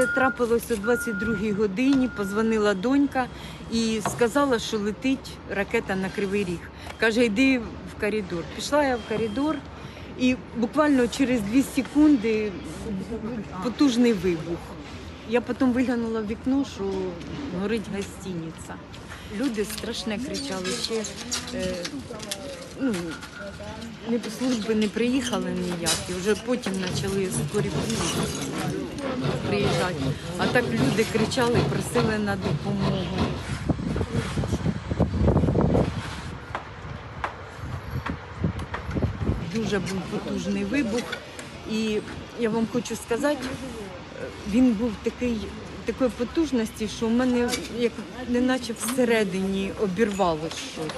Це трапилось о 22-й годині. Позвонила донька і сказала, що летить ракета на Кривий Ріг. Каже, йди в коридор. Пішла я в коридор, і буквально через 2 секунди потужний вибух. Я потім виглянула в вікно, що горить гостиниця. Люди страшне кричали. Ще е, ну, служби не приїхали ніякі, вже потім почали скорі приїжджати. А так люди кричали, просили на допомогу. Дуже був потужний вибух. І я вам хочу сказати, він був такий, такої потужності, що в мене як неначе всередині обірвало щось.